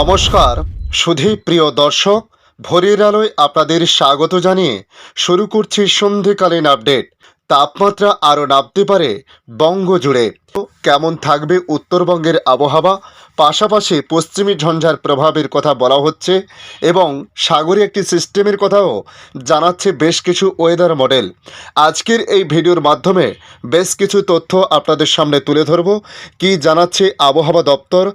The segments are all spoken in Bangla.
নমস্কার, সুধী প্রিয় দর্শক, ভোরের আলোয় আপনাদের স্বাগত জানিয়ে শুরু করছি সন্ধেকালীন আপডেট। তাপমাত্রা আরও নামতে পারে বঙ্গ জুড়ে কেমন থাকবে উত্তরবঙ্গের আবহাওয়া? পাশাপাশি পশ্চিমী ঝঞ্ঝার প্রভাবের কথা বলা হচ্ছে এবং সাগরে একটি সিস্টেমের কথাও জানাচ্ছে বেশ কিছু ওয়েদার মডেল আজকের এই ভিডিওর মাধ্যমে বেশ কিছু তথ্য আপনাদের সামনে তুলে ধরব। কি জানাচ্ছে আবহাওয়া দপ্তর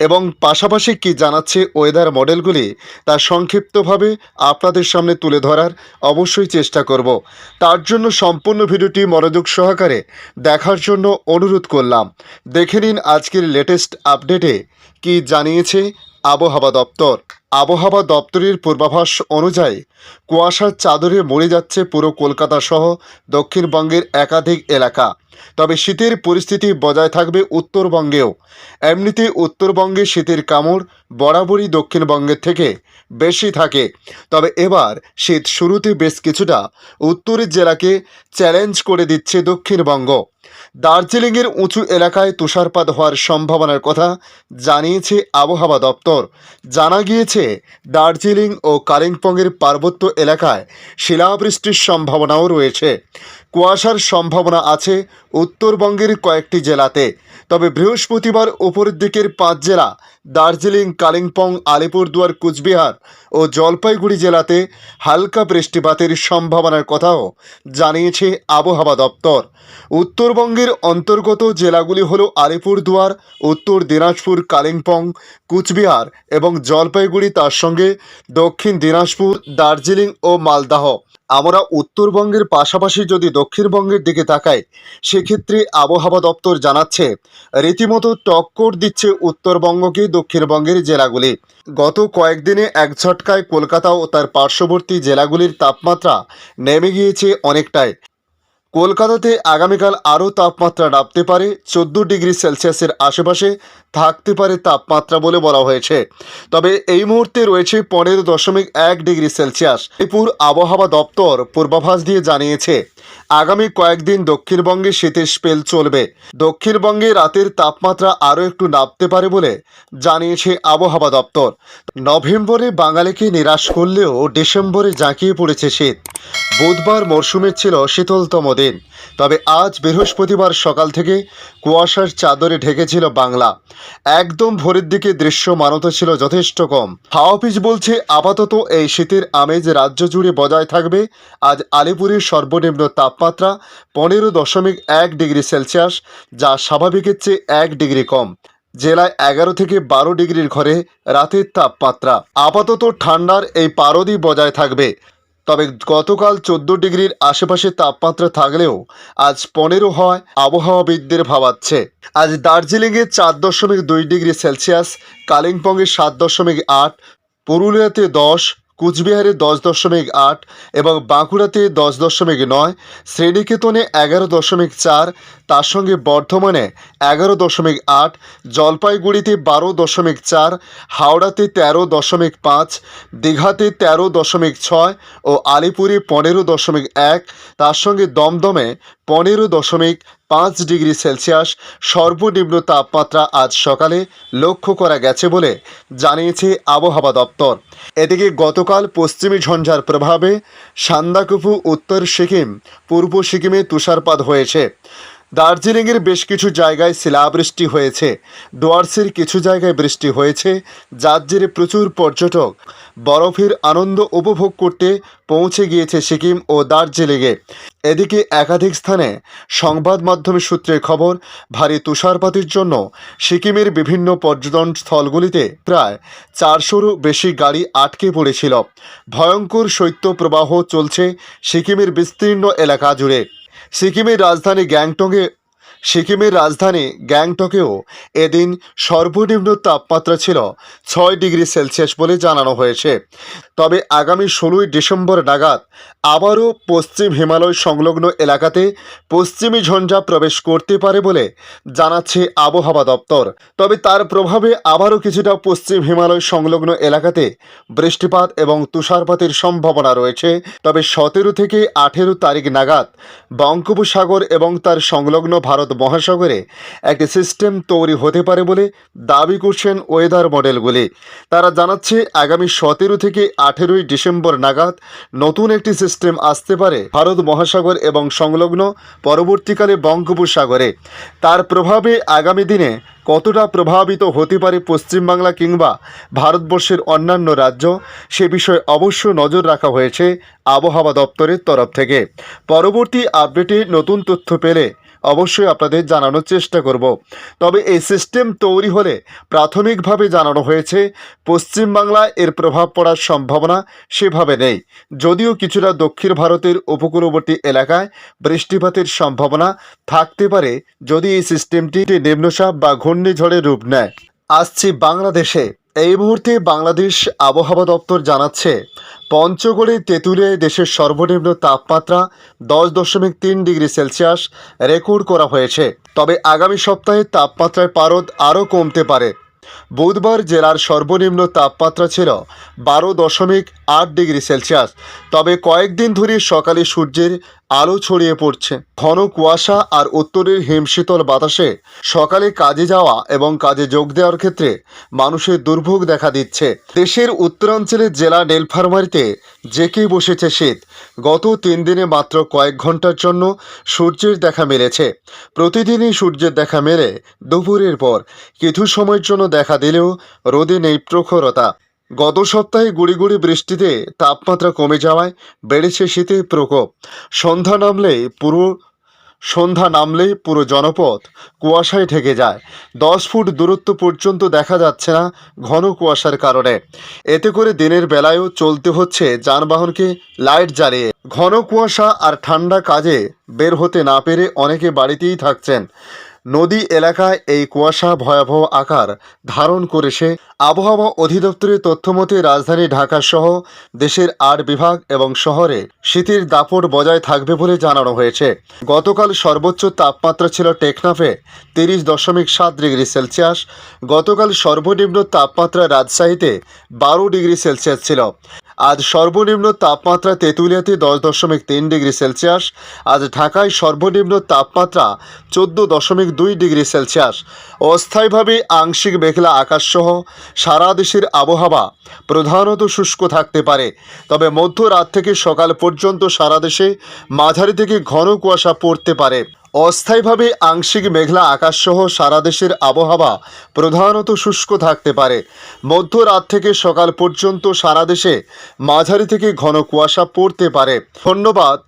এবং পাশাপাশি কি জানাচ্ছে ওয়েদার মডেলগুলি তা সংক্ষিপ্তভাবে আপনাদের সামনে তুলে ধরার অবশ্যই চেষ্টা করব। তার জন্য সম্পূর্ণ ভিডিওটি মনোযোগ সহকারে দেখার জন্য অনুরোধ করলাম। দেখে নিন আজকের লেটেস্ট আপডেটে কি জানিয়েছে আবহাওয়া দপ্তর। আবহাওয়া দপ্তরের পূর্বাভাস অনুযায়ী কুয়াশার চাদরে মরে যাচ্ছে পুরো কলকাতা সহ দক্ষিণবঙ্গের একাধিক এলাকা। তবে শীতের পরিস্থিতি বজায় থাকবে উত্তরবঙ্গেও। এমনিতে উত্তরবঙ্গে শীতের কামড় বরাবরই দক্ষিণবঙ্গের থেকে বেশি থাকে। তবে এবার শীত শুরুতে বেশ কিছুটা উত্তরের জেলাকে চ্যালেঞ্জ করে দিচ্ছে দক্ষিণবঙ্গ। দার্জিলিংয়ের উঁচু এলাকায় তুষারপাত হওয়ার সম্ভাবনার কথা জানিয়েছে আবহাওয়া দপ্তর। জানা গিয়েছে, দার্জিলিং ও কালিম্পংয়ের পার্বত্য এলাকায় শিলাবৃষ্টির সম্ভাবনাও রয়েছে। কুয়াশার সম্ভাবনা আছে উত্তরবঙ্গের কয়েকটি জেলাতে। তবে বৃহস্পতিবার উপরের দিকের পাঁচ জেলা, দার্জিলিং, কালিম্পং, আলিপুরদুয়ার, কুচবিহার ও জলপাইগুড়ি জেলাতে হালকা বৃষ্টিপাতের সম্ভাবনার কথাও জানিয়েছে আবহাওয়া দপ্তর। উত্তরবঙ্গের অন্তর্গত জেলাগুলি হল আলিপুরদুয়ার, উত্তর দিনাজপুর, কালিম্পং, কুচবিহার এবং জলপাইগুড়ি, তার সঙ্গে দক্ষিণ দিনাজপুর, দার্জিলিং ও মালদাহ। আমরা উত্তরবঙ্গের পাশাপাশি যদি দক্ষিণবঙ্গের দিকে তাকাই, সেক্ষেত্রে আবহাওয়া দপ্তর জানাচ্ছে, রীতিমতো টক্কর দিচ্ছে উত্তরবঙ্গকে দক্ষিণবঙ্গের জেলাগুলি। গত কয়েকদিনে এক ঝটকায় কলকাতা ও তার পার্শ্ববর্তী জেলাগুলির তাপমাত্রা নেমে গিয়েছে অনেকটাই। কলকাতাতে আগামীকাল আরও তাপমাত্রা নামতে পারে। চোদ্দ ডিগ্রি সেলসিয়াসের আশেপাশে থাকতে পারে তাপমাত্রা বলে বলা হয়েছে। তবে এই মুহূর্তে রয়েছে পনেরো দশমিক এক ডিগ্রি সেলসিয়াস। আলিপুর আবহাওয়া দপ্তর পূর্বাভাস দিয়ে জানিয়েছে, আগামী কয়েকদিন দক্ষিণবঙ্গে শীতের স্পেল চলবে। দক্ষিণবঙ্গে রাতের তাপমাত্রা আরও একটু নামতে পারে বলে জানিয়েছে আবহাওয়া দপ্তর। নভেম্বরে বাঙালিকে নিরাশ করলেও ডিসেম্বরে জাঁকিয়ে পড়েছে শীত। বুধবার মরশুমের ছিল শীতলতম দিন। তবে আজ বৃহস্পতিবার সকাল থেকে কুয়াশার চাদরে ঢেকেছিল বাংলা। একদম ভোরের দিকে দৃশ্যমানত ছিল যথেষ্ট কম। হাওয়া বলছে, আপাতত এই শীতের আমেজ রাজ্য জুড়ে বজায় থাকবে। আজ আলিপুরের সর্বনিম্ন তাপমাত্রা পনেরো দশমিক এক ডিগ্রি সেলসিয়াস, যা স্বাভাবিকের চেয়ে এক ডিগ্রি কম। জেলায় এগারো থেকে বারো ডিগ্রির ঘরে রাতের তাপমাত্রা। আপাতত ঠান্ডার এই পারদই বজায় থাকবে। তবে গতকাল চোদ্দ ডিগ্রির আশেপাশে তাপমাত্রা থাকলেও আজ পনেরো হয় আবহাওয়াবিদদের ভাবাচ্ছে। আজ দার্জিলিংয়ে চার দশমিক দুই ডিগ্রি সেলসিয়াস, কালিম্পংয়ে সাত দশমিক আট, পুরুলিয়াতে দশ কুচবিহারে দশ দশমিক আট এবং বাঁকুড়াতে দশ দশমিক নয় শ্রেণীকেতনে এগারো দশমিক চার, তার সঙ্গে বর্ধমানে এগারো দশমিক আট, জলপাইগুড়িতে বারো দশমিক চার, হাওড়াতে তেরো দশমিক পাঁচ, দীঘাতে তেরো দশমিক ছয় ও আলিপুরে পনেরো দশমিক এক, তার সঙ্গে দমদমে পনেরো দশমিক পাঁচ ডিগ্রি সেলসিয়াস সর্বনিম্ন তাপমাত্রা আজ সকালে লক্ষ্য করা গেছে বলে জানিয়েছে আবহাওয়া দপ্তর। এদিকে গতকাল পশ্চিমী ঝঞ্ঝার প্রভাবে সান্দাকুফু, উত্তর সিকিম, পূর্ব সিকিমে তুষারপাত হয়েছে। দার্জিলিংয়ের বেশ কিছু জায়গায় শিলাবৃষ্টি হয়েছে। ডুয়ার্সের কিছু জায়গায় বৃষ্টি হয়েছে। যার জেরে প্রচুর পর্যটক। বরফের আনন্দ উপভোগ করতে পৌঁছে গিয়েছে সিকিম ও দার্জিলিংয়ে। এদিকে একাধিক স্থানে সংবাদ মাধ্যমের সূত্রে খবর, ভারী তুষারপাতের জন্য সিকিমের বিভিন্ন পর্যটন স্থলগুলিতে প্রায় চারশোরও বেশি গাড়ি আটকে পড়েছিল। ভয়ঙ্কর শৈত্যপ্রবাহ চলছে সিকিমের বিস্তীর্ণ এলাকা জুড়ে। সিকিমের রাজধানী গ্যাংটকে সিকিমের রাজধানী গ্যাংটকেও এদিন সর্বনিম্ন তাপমাত্রা ছিল ছয় ডিগ্রি সেলসিয়াস বলে জানানো হয়েছে। তবে আগামী ষোলোই ডিসেম্বর নাগাদ আবারও পশ্চিম হিমালয় সংলগ্ন এলাকাতে পশ্চিমী ঝঞ্ঝা প্রবেশ করতে পারে বলে জানাচ্ছে আবহাওয়া দপ্তর। তবে তার প্রভাবে আবারও কিছুটা পশ্চিম হিমালয় সংলগ্ন এলাকাতে বৃষ্টিপাত এবং তুষারপাতের সম্ভাবনা রয়েছে। তবে সতেরো থেকে আঠেরো তারিখ নাগাদ বঙ্গোপসাগর এবং তার সংলগ্ন ভারত ভারত মহাসাগরে একটি সিস্টেম তৈরি হতে পারে বলে দাবি করছেন ওয়েদার মডেলগুলি। তারা জানাচ্ছে, আগামী সতেরো থেকে আঠেরোই ডিসেম্বর নাগাদ নতুন একটি সিস্টেম আসতে পারে ভারত মহাসাগর এবং সংলগ্ন পরবর্তীকালে বঙ্গোপসাগরে। তার প্রভাবে আগামী দিনে কতটা প্রভাবিত হতে পারে পশ্চিমবাংলা কিংবা ভারতবর্ষের অন্যান্য রাজ্য, সে বিষয়ে অবশ্য নজর রাখা হয়েছে আবহাওয়া দপ্তরের তরফ থেকে। পরবর্তী আপডেটে নতুন তথ্য পেলে অবশ্যই আপনাদের জানানোর চেষ্টা করব। তবে এই সিস্টেম তৈরি হলে প্রাথমিকভাবে জানানো হয়েছে পশ্চিমবাংলায় এর প্রভাব পড়ার সম্ভাবনা সেভাবে নেই। যদিও কিছুটা দক্ষিণ ভারতের উপকূলবর্তী এলাকায় বৃষ্টিপাতের সম্ভাবনা থাকতে পারে যদি এই সিস্টেমটি নিম্নচাপ বা ঘূর্ণিঝড়ের রূপ নেয়। আসছি বাংলাদেশে। এই মুহূর্তে বাংলাদেশ আবহাওয়া দপ্তর জানাচ্ছে, পঞ্চগড়ে তেঁতুলে দেশের সর্বনিম্ন তাপমাত্রা দশ দশমিক তিন ডিগ্রি সেলসিয়াস রেকর্ড করা হয়েছে। তবে আগামী সপ্তাহে তাপমাত্রায় পারদ আরও কমতে পারে। বুধবার জেলার সর্বনিম্ন তাপমাত্রা ছিল বারো দশমিক আট ডিগ্রি সেলসিয়াস। তবে কয়েকদিন ধরে সকালে সূর্যের আলো ছড়িয়ে পড়ছে। ঘন কুয়াশা আর উত্তরের হিমশীতল বাতাসে সকালে কাজে যাওয়া এবং কাজে যোগ দেওয়ার ক্ষেত্রে মানুষের দুর্ভোগ দেখা দিচ্ছে। দেশের উত্তরাঞ্চলের জেলা নীলফারমারিতে জেকে বসেছে শীত, গত তিন দিনে মাত্র কয়েক ঘণ্টার জন্য সূর্যের দেখা মিলেছে। প্রতিদিনই সূর্যের দেখা মেলে দুপুরের পর। কিছু সময়ের জন্য দেখা দিলেও রোদে নেই প্রখরতা। গত সপ্তাহে গুড়ি গুড়ি বৃষ্টিতে তাপমাত্রা কমে যাওয়ায় বেড়েছে শীতের প্রকোপ। সন্ধ্যা নামলেই পুরো সন্ধ্যা নামলেই পুরো জনপথ কুয়াশায় ঢেকে যায়। দশ ফুট দূরত্ব পর্যন্ত দেখা যাচ্ছে না ঘন কুয়াশার কারণে। এতে করে দিনের বেলায়ও চলতে হচ্ছে যানবাহনকে লাইট জ্বালিয়ে। ঘন কুয়াশা আর ঠান্ডা কাজে বের হতে না পেরে অনেকে বাড়িতেই থাকছেন। নদী এলাকায় এই কুয়াশা ভয়াবহ আকার ধারণ করেছে। আবহাওয়া অধিদপ্তরের তথ্যমতে রাজধানী ঢাকা সহ দেশের আট বিভাগ এবং শহরে শীতের দাপট বজায় থাকবে বলে জানানো হয়েছে। গতকাল সর্বোচ্চ তাপমাত্রা ছিল টেকনাফে তিরিশ দশমিক সাত ডিগ্রি সেলসিয়াস। গতকাল সর্বনিম্ন তাপমাত্রা রাজশাহীতে বারো ডিগ্রি সেলসিয়াস ছিল। আজ সর্বনিম্ন তাপমাত্রা তেঁতুলিয়াতে দশ দশমিক তিন ডিগ্রি সেলসিয়াস। আজ ঢাকায় সর্বনিম্ন তাপমাত্রা চোদ্দ দশমিক দুই ডিগ্রি সেলসিয়াস। অস্থায়ীভাবে আংশিক মেঘলা আকাশসহ সারা দেশের আবহাওয়া প্রধানত শুষ্ক থাকতে পারে। তবে মধ্যরাত থেকে সকাল পর্যন্ত সারা দেশে মাঝারি থেকে ঘন কুয়াশা পড়তে পারে। অস্থায়ীভাবে আংশিক মেঘলা আকাশসহ সারা দেশের আবহাওয়া প্রধানত শুষ্ক থাকতে পারে। মধ্যরাত থেকে সকাল পর্যন্ত সারা দেশে মাঝারি থেকে ঘন কুয়াশা পড়তে পারে। ধন্যবাদ